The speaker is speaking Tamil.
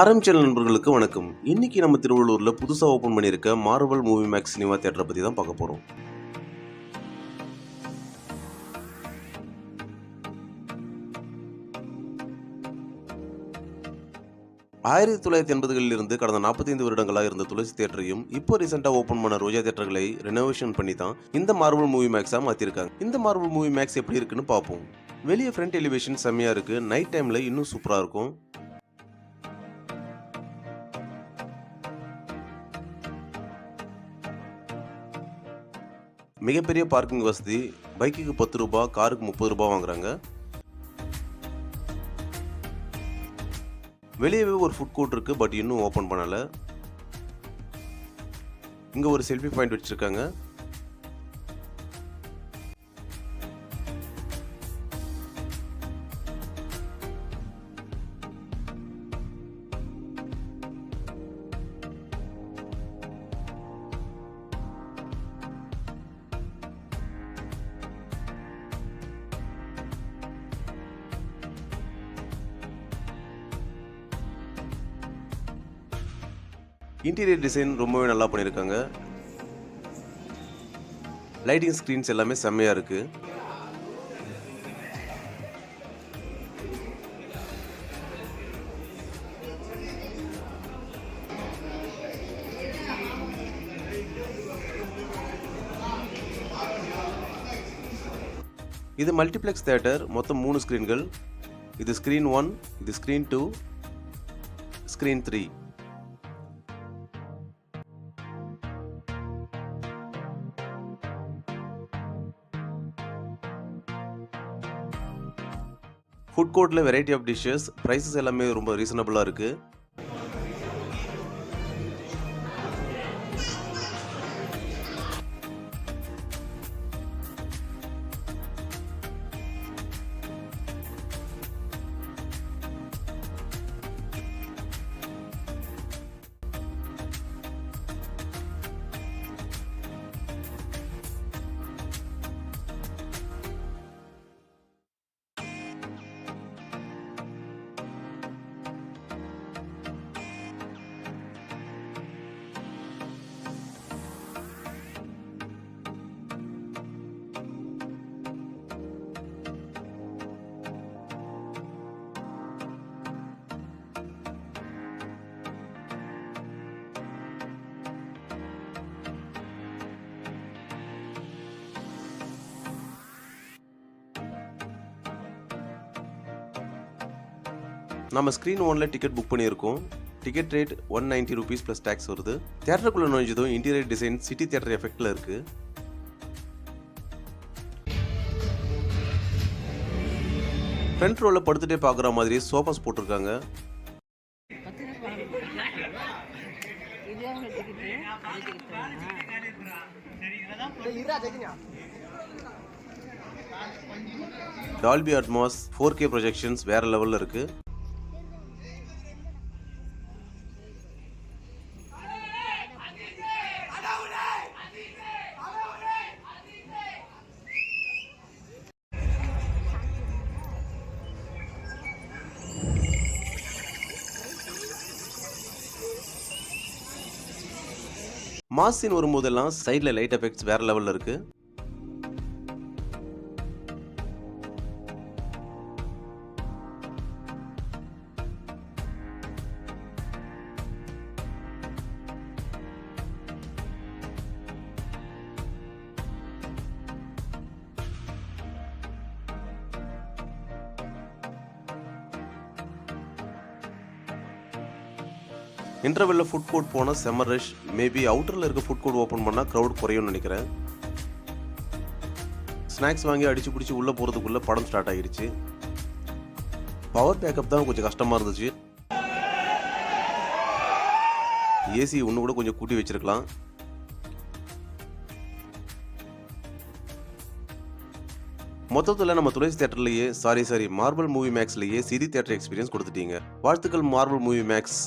ஆரம்பிச்சல் நண்பர்களுக்கு வணக்கம். இன்னைக்கு நம்ம திருவள்ளூரில் புதுசாக ஓப்பன் பண்ணியிருக்க மார்வல் மூவி மேக்ஸ் சினிமா தேட்டரை பற்றி தான் பார்க்க போகிறோம் ஆயிரத்தி தொள்ளாயிரத்தி எண்பதுகளில் இருந்து கடந்த நாற்பத்தைந்து வருடங்களாக இருந்த துளசி தேட்டரையும் இப்போ ரீசெண்டாக ஓப்பன் பண்ண ரோஜா தேட்டர்களை ரெனோவேஷன் பண்ணி தான் இந்த மார்வல் மூவி மேக்ஸாக மாற்றிருக்காங்க இந்த மார்வல் மூவி மேக்ஸ் எப்படி இருக்குன்னு பார்ப்போம். வெளியே ஃப்ரண்ட் எலிவேஷன் செம்மையாக இருக்குது நைட் டைமில் இன்னும் சூப்பராக இருக்கும். மிகப்பெரிய பார்க்கிங் வசதி. பைக்குக்கு பத்து ரூபா காருக்கு முப்பது ரூபா வாங்குறாங்க. வெளியவே ஒரு ஃபுட் கோர்ட் இருக்கு பட் இன்னும் ஓப்பன் பண்ணல. இங்க ஒரு செல்ஃபி பாயிண்ட் வச்சுருக்காங்க. இன்டீரியர் டிசைன் ரொம்பவே நல்லா பண்ணியிருக்காங்க லைட்டிங் ஸ்க்ரீன்ஸ் எல்லாமே செம்மையாக இருக்கு. இது மல்டிப்ளெக்ஸ் தேட்டர் மொத்தம் மூணு ஸ்க்ரீன்கள் இது ஸ்க்ரீன் ஒன் இது screen two screen three food கோர்ட்டில் வெரைட்டி ஆஃப் டிஷ்ஷஸ் ப்ரைஸஸ் எல்லாமே ரொம்ப ரீசனபுளாக இருக்குது நம்ம ஸ்க்ரீன் ஒனில் டிக்கெட் புக் பண்ணியிருக்கோம். Ticket rate one ninety rupees plus tax வருது. தேட்டருக்குள்ளே நுழைஞ்சதும் இன்டீரியர் டிசைன் சிட்டி தேட்டர் எஃபெக்டில் இருக்குது ஃப்ரண்ட் ரோவில் படுத்துட்டே பார்க்குற மாதிரி சோஃபாஸ் போட்டிருக்காங்க. Dolby Atmos four K projections வேற லெவலில் இருக்குது மாஸ் சீன் வரும்போதெல்லாம் சைடில் லைட் எஃபெக்ட்ஸ் வேற லெவலில் இருக்கு. இன்டர்வெல்ல ஃபுட் கோர்ட் போனால் செம்ம ரஷ் மேபி அவுட்டரில் இருக்க ஃபுட் கோர்ட் ஓப்பன் பண்ணால் க்ரௌட் குறையும்னு நினைக்கிறேன். ஸ்நாக்ஸ் வாங்கி அடிச்சு பிடிச்சி உள்ளே போகிறதுக்குள்ளே படம் ஸ்டார்ட் ஆகிடுச்சு. பவர் பேக்கப் தான் கொஞ்சம் கஷ்டமாக இருந்துச்சு. ஏசி ஒன்று கூட கொஞ்சம் கூட்டி வச்சிருக்கலாம். மொத்தத்தில் நம்ம துளசி தேட்டர்லேயே சாரி சாரி மார்பல் மூவி மேக்ஸ்லேயே சிரி தேட்டர் எக்ஸ்பீரியன்ஸ் கொடுத்துட்டீங்க. வாழ்த்துக்கள் மார்பல் மூவி மேக்ஸ்